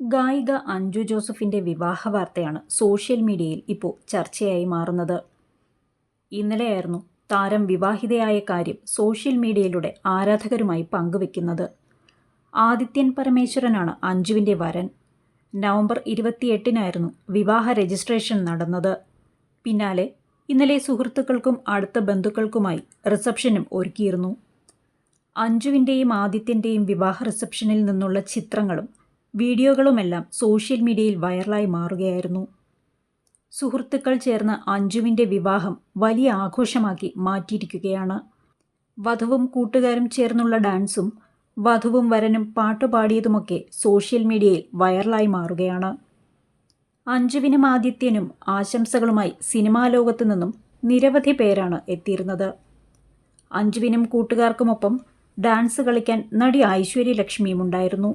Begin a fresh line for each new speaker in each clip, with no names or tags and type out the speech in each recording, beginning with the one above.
ഗായിക അഞ്ജു ജോസഫിന്റെ വിവാഹ വാർത്തയാണ് സോഷ്യൽ മീഡിയയിൽ ഇപ്പോൾ ചർച്ചയായി മാറുന്നത്. ഇന്നലെയായിരുന്നു താരം വിവാഹിതയായ കാര്യം സോഷ്യൽ മീഡിയയിലൂടെ ആരാധകരുമായി പങ്കുവെക്കുന്നത്. ആദിത്യൻ പരമേശ്വരനാണ് അഞ്ജുവിന്റെ വരൻ. നവംബർ ഇരുപത്തിയെട്ടിനായിരുന്നു വിവാഹ രജിസ്ട്രേഷൻ നടന്നത്. പിന്നാലെ ഇന്നലെ സുഹൃത്തുക്കൾക്കും അടുത്ത ബന്ധുക്കൾക്കുമായി റിസപ്ഷനും ഒരുക്കിയിരുന്നു. അഞ്ജുവിന്റെയും ആദിത്യന്റെയും വിവാഹ റിസപ്ഷനിൽ നിന്നുള്ള ചിത്രങ്ങളും വീഡിയോകളുമെല്ലാം സോഷ്യൽ മീഡിയയിൽ വൈറലായി മാറുകയായിരുന്നു. സുഹൃത്തുക്കൾ ചേർന്ന് അഞ്ജുവിന്റെ വിവാഹം വലിയ ആഘോഷമാക്കി മാറ്റിയിരിക്കുകയാണ്. വധുവും കൂട്ടുകാരും ചേർന്നുള്ള ഡാൻസും വധുവും വരനും പാട്ടുപാടിയതുമൊക്കെ സോഷ്യൽ മീഡിയയിൽ വൈറലായി മാറുകയാണ്. അഞ്ജുവിനും ആദിത്യനും ആശംസകളുമായി സിനിമാ ലോകത്തു നിന്നും നിരവധി പേരാണ് എത്തിയിരുന്നത്. അഞ്ജുവിനും കൂട്ടുകാർക്കുമൊപ്പം ഡാൻസ് കളിക്കാൻ നടി ഐശ്വര്യ ലക്ഷ്മിയും ഉണ്ടായിരുന്നു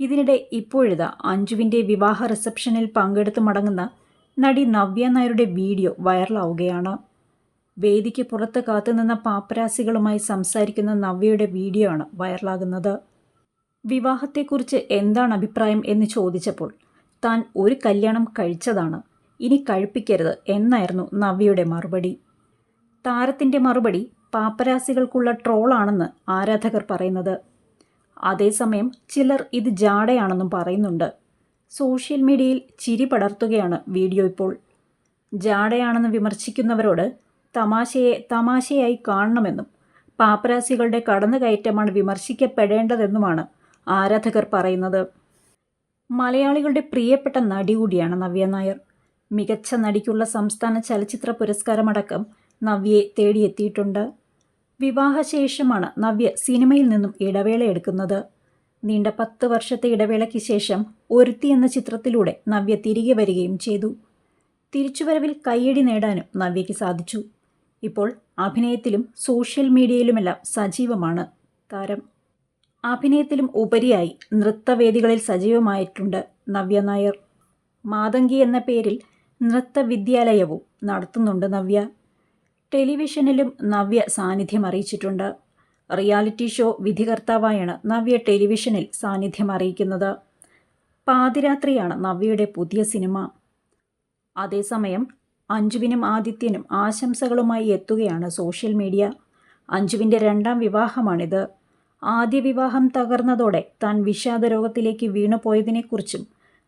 ഇതിനിടെ ഇപ്പോഴിതാ അഞ്ജുവിന്റെ വിവാഹ റിസപ്ഷനിൽ പങ്കെടുത്ത് മടങ്ങുന്ന നടി നവ്യ നായരുടെ വീഡിയോ വൈറലാവുകയാണ്. വേദിക്ക് പുറത്ത് കാത്തുനിന്ന പാപ്പരാസികളുമായി സംസാരിക്കുന്ന നവ്യയുടെ വീഡിയോ ആണ് വൈറലാകുന്നത്. വിവാഹത്തെക്കുറിച്ച് എന്താണ് അഭിപ്രായം എന്ന് ചോദിച്ചപ്പോൾ താൻ ഒരു കല്യാണം കഴിച്ചതാണ് ഇനി കഴിപ്പിക്കരുത് എന്നായിരുന്നു നവ്യയുടെ മറുപടി. താരത്തിന്റെ മറുപടി പാപ്പരാസികൾക്കുള്ള ട്രോളാണെന്ന് ആരാധകർ പറയുന്നത്. അതേസമയം ചിലർ ഇത് ജാടയാണെന്നും പറയുന്നുണ്ട്. സോഷ്യൽ മീഡിയയിൽ ചിരി പടർത്തുകയാണ് വീഡിയോ ഇപ്പോൾ. ജാടയാണെന്ന് വിമർശിക്കുന്നവരോട് തമാശയെ തമാശയായി കാണണമെന്നും പാപ്പരാസികളുടെ കടന്നുകയറ്റമാണ് വിമർശിക്കപ്പെടേണ്ടതെന്നുമാണ് ആരാധകർ പറയുന്നത്. മലയാളികളുടെ പ്രിയപ്പെട്ട നടി കൂടിയാണ് നവ്യ നായർ. മികച്ച നടിക്കുള്ള സംസ്ഥാന ചലച്ചിത്ര പുരസ്കാരമടക്കം നവ്യയെ തേടിയെത്തിയിട്ടുണ്ട്. വിവാഹശേഷമാണ് നവ്യ സിനിമയിൽ നിന്നും ഇടവേള എടുക്കുന്നത്. നീണ്ട പത്ത് വർഷത്തെ ഇടവേളയ്ക്ക് ശേഷം ഒരുത്തി എന്ന ചിത്രത്തിലൂടെ നവ്യ തിരികെ വരികയും ചെയ്തു. തിരിച്ചുവരവിൽ കയ്യടി നേടാനും നവ്യയ്ക്ക് സാധിച്ചു. ഇപ്പോൾ അഭിനയത്തിലും സോഷ്യൽ മീഡിയയിലുമെല്ലാം സജീവമാണ് താരം. അഭിനയത്തിലും ഉപരിയായി നൃത്തവേദികളിൽ സജീവമായിട്ടുണ്ട് നവ്യ നായർ. മാതങ്കി എന്ന പേരിൽ നൃത്തവിദ്യാലയവും നടത്തുന്നുണ്ട് നവ്യ. ടെലിവിഷനിലും നവ്യ സാന്നിധ്യം അറിയിച്ചിട്ടുണ്ട്. റിയാലിറ്റി ഷോ വിധികർത്താവായാണ് നവ്യ ടെലിവിഷനിൽ സാന്നിധ്യം അറിയിക്കുന്നത്. പാതിരാത്രിയാണ് നവ്യയുടെ പുതിയ സിനിമ. അതേസമയം അഞ്ജുവിനും ആദിത്യനും ആശംസകളുമായി എത്തുകയാണ് സോഷ്യൽ മീഡിയ. അഞ്ജുവിന്റെ രണ്ടാം വിവാഹമാണിത്. ആദ്യ വിവാഹം തകർന്നതോടെ താൻ വിഷാദ രോഗത്തിലേക്ക് വീണുപോയതിനെക്കുറിച്ചും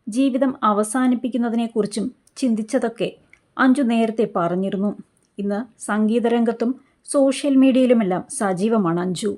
ജീവിതം അവസാനിപ്പിക്കുന്നതിനെക്കുറിച്ചും ചിന്തിച്ചതൊക്കെ അഞ്ജു നേരത്തെ പറഞ്ഞിരുന്നു. ഇന്ന് സംഗീതരംഗത്തും സോഷ്യൽ മീഡിയയിലുമെല്ലാം സജീവമാണ് അഞ്ജു.